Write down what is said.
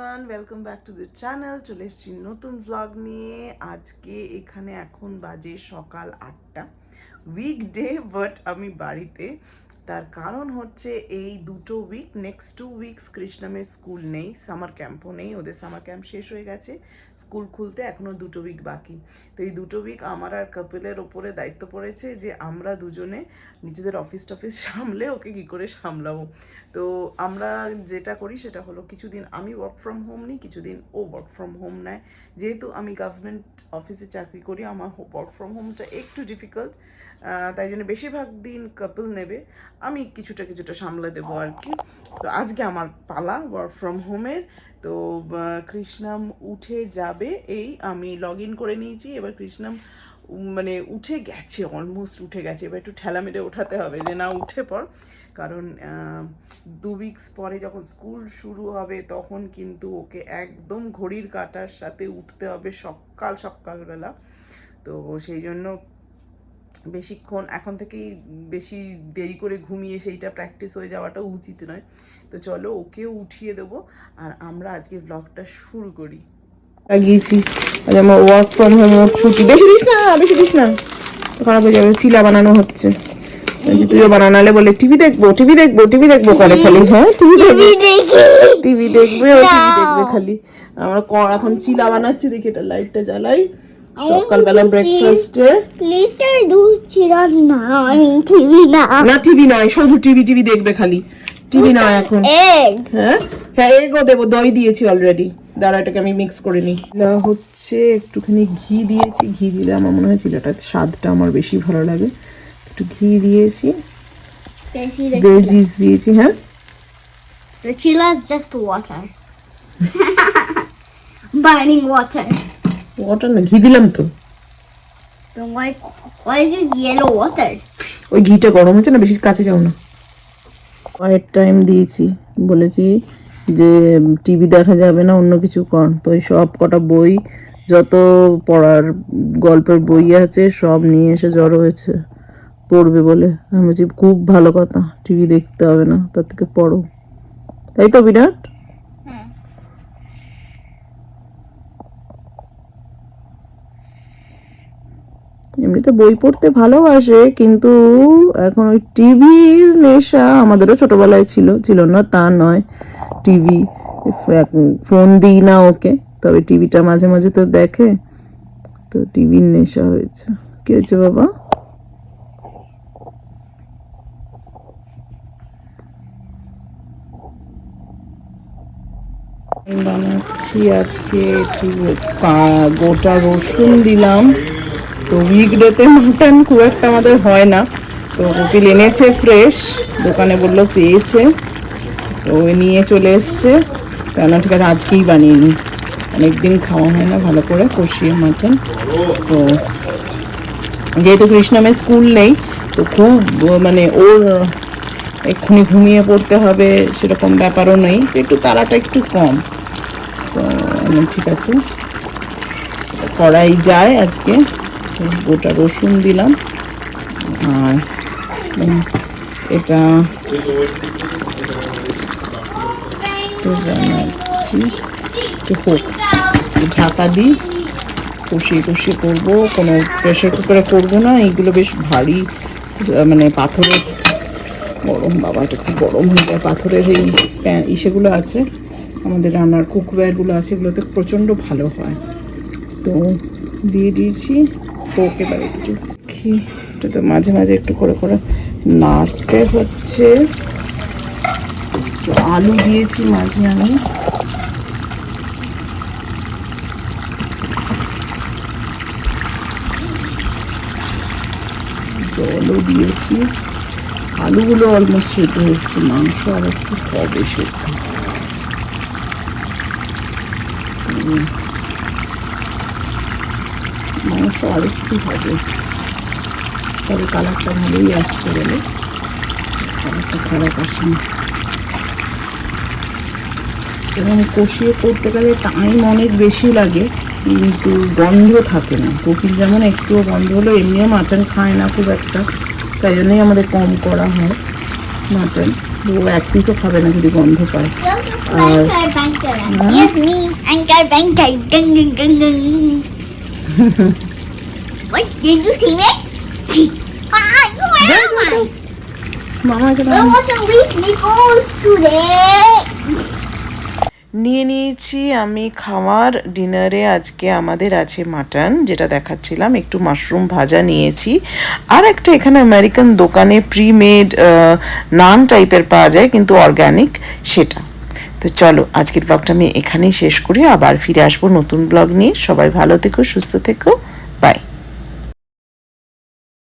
Everyone welcome back to the channel চলে এসেছি নতুন ব্লগ নিয়ে। আজকে এখানে এখন বাজে সকাল আটটা। উইকডে বাট আমি বাড়িতে। তার কারণ হচ্ছে এই দুটো উইক নেক্সট টু উইকস কৃষ্ণামের স্কুল নেই সামার ক্যাম্পও নেই, ওদের সামার ক্যাম্প শেষ হয়ে গেছে। স্কুল খুলতে এখনও দুটো উইক বাকি। তো এই দুটো উইক আমার আর কপিলের ওপরে দায়িত্ব পড়েছে যে আমরা দুজনে নিজেদের অফিস টফিস সামলে ওকে কী করে সামলাবো। তো আমরা যেটা করি সেটা হলো কিছুদিন আমি ওয়ার্ক ফ্রম হোম নিই, কিছুদিন ও ওয়ার্ক ফ্রম হোম নেয়। যেহেতু আমি গভর্নমেন্ট অফিসে চাকরি করি, আমার ওয়ার্ক ফ্রম হোমটা একটু ডিফিকাল্ট তাই জন্য বেশিরভাগ দিন কাপল নেবে। আমি কিছুটা কিছুটা সামলে দেবো আর কি। তো আজকে আমার পালা ওয়ার্ক ফ্রম হোমের তো কৃষ্ণাম উঠে যাবে। এই আমি লগ ইন করে নিয়েছি। এবার কৃষ্ণাম মানে উঠে গেছে অলমোস্ট উঠে গেছে। এবার একটু ঠেলা মেরে ওঠাতে হবে যে না উঠে পর কারণ দু উইকস পরে যখন স্কুল শুরু হবে, তখন কিন্তু ওকে একদম ঘড়ির কাঁটার সাথে উঠতে হবে সকাল সকালবেলা। তো সেই জন্য বেশিক্ষণ এখন থেকেই বেশি দেরি করে ঘুমিয়ে সেইটা প্র্যাকটিস হয়ে যাওয়াটাও উচিত নয়। তো চলো ওকেও উঠিয়ে দেবো আর আমরা আজকে ব্লগটা শুরু করি। গিয়েছি আমার ওয়ার্ক ফ্রম হোম ছুটি। বেশি দিস না বেশি দিস না। খারাপ হয়ে যাবে চিলা বানানো হচ্ছে। তুইও বানানালে বলে টিভি দেখব টিভি দেখব টিভি দেখব করে খালি হ্যাঁ? টিভি দেখবে। টিভি দেখবে ও টিভি দেখবে খালি। আমরা এখন চিলা বানাচ্ছি দেখি এটা লাইটটা জ্বালাই। সকালবেলা ব্রেকফাস্টে ক্যান ডু চিরান না আমি টিভি না না টিভি নয় শুধু টিভি টিভি দেখবে খালি। টিভি নয় এখন। এগ হ্যাঁ? হ্যাঁ এগো দেবো দই দিয়েছি অলরেডি দাঁড়া এটাকে আমি মিক্স করে নিই। না হচ্ছে একটুখানি ঘি দিয়েছি ঘি দিলে আমার মনে হয় চিলাটার স্বাদটা আমার বেশি ভালো লাগে। একটু ঘি দিয়েছি। ভেজিস দিয়েছি হ্যাঁ? The chilla is just water. Burning water. ওটা না ঘি দিলাম তো? ওই ঘিটা গরম হচ্ছে না বেশি কাছে যাও না। কয়েক টাইম দিয়েছি বলেছি যে টিভি দেখা যাবে না অন্য কিছু কর। তো ওই সব কটা বই যত পড়ার গল্পের বই আছে সব নিয়ে এসে জড়ো হয়েছে। পড়বে বলে। আমি বলছি খুব ভালো কথা টিভি দেখতে হবে না তার থেকে পড়ো। তাই তো বিরাট? এমনিতে বই পড়তে ভালোবাসে, কিন্তু এখন ওই টিভির নেশা আমাদেরও ছোটবেলায় ছিল ছিল না, তা নয়। টিভি ফোন দিই না ওকে, তবে টিভিটা মাঝে মাঝে তো দেখে, তো টিভির নেশা হয়েছে। কি হয়েছে বাবা? বানাচ্ছি আজকে একটু গোটা রসুন দিলাম। তো উইকডেতে মাটন খুব একটা আমাদের হয় না। তো কপিল এনেছে ফ্রেশ দোকানে বলল পেয়েছে। তো নিয়ে চলে এসছে। কেন ঠিক আছে, আজকেই বানিয়ে নিই। অনেকদিন খাওয়া হয় না, ভালো করে কষিয়ে মাটন তো যেহেতু কৃষ্ণমের স্কুল নেই, তো খুব মানে ওর এক্ষুনি ঘুমিয়ে পড়তে হবে সেরকম ব্যাপারও নেই, তো একটু তাড়াটা একটু কম। তো ঠিক আছে করাই যায় আজকে। গোটা রসুন দিলাম। আর এটা হোক ঢাকা দিই। কষিয়ে কষিয়ে করব, কোনো প্রেশার কুকারে করব না। এইগুলো বেশ ভারী মানে পাথরের, গরম বাবা, এটা খুব গরম হয়ে যায়। পাথরের এই প্যান ইসেগুলো আছে, আমাদের রান্নার কুকওয়্যারগুলো আছে, এগুলোতে প্রচণ্ড ভালো হয়। তো দিয়ে দিয়েছি। হোক এবার একটু কি? এটা তো মাঝে মাঝে একটু করে করে নাড়তে হচ্ছে। আলু দিয়েছি মাঝে আমি জলও দিয়েছি। আলুগুলো অলমোস্ট সেদ্ধ হয়েছে মাংস আর একটু হবে সেদ্ধ। মাংস আর একটু হবে? তবে কালারটা ভালোই আসছে বলে। কালারটা খারাপ আসেনি এবং কষিয়ে করতে গেলে টাইম অনেক বেশি লাগে কিন্তু গন্ধ থাকে না। কপিল যেমন একটুও গন্ধ হলো এমনিও মাটন খায় না খুব একটা। তাই জন্যই আমাদের কম করা হয় মাটন। ও এক পিসও খাবে না যদি গন্ধ পায়। Banker, What? Did you see me? Ah, you are। মামা এখানে Where was the wish me today? নিয়ে নিয়েছি আমি খাওয়ার ডিনারে আজকে আমাদের আছে মাটন যেটা দেখাচ্ছিলাম একটু মাশরুম ভাজা নিয়েছি আর একটা এখানে আমেরিকান দোকানে প্রি মেড নান টাইপের পাওয়া যায় কিন্তু অর্গ্যানিক সেটা তো চলো, আজকের ব্লগটা আমি এখানেই শেষ করি। আবার ফিরে আসব নতুন ব্লগ নিয়ে। সবাই ভালো থেকো, সুস্থ থেকো। বাই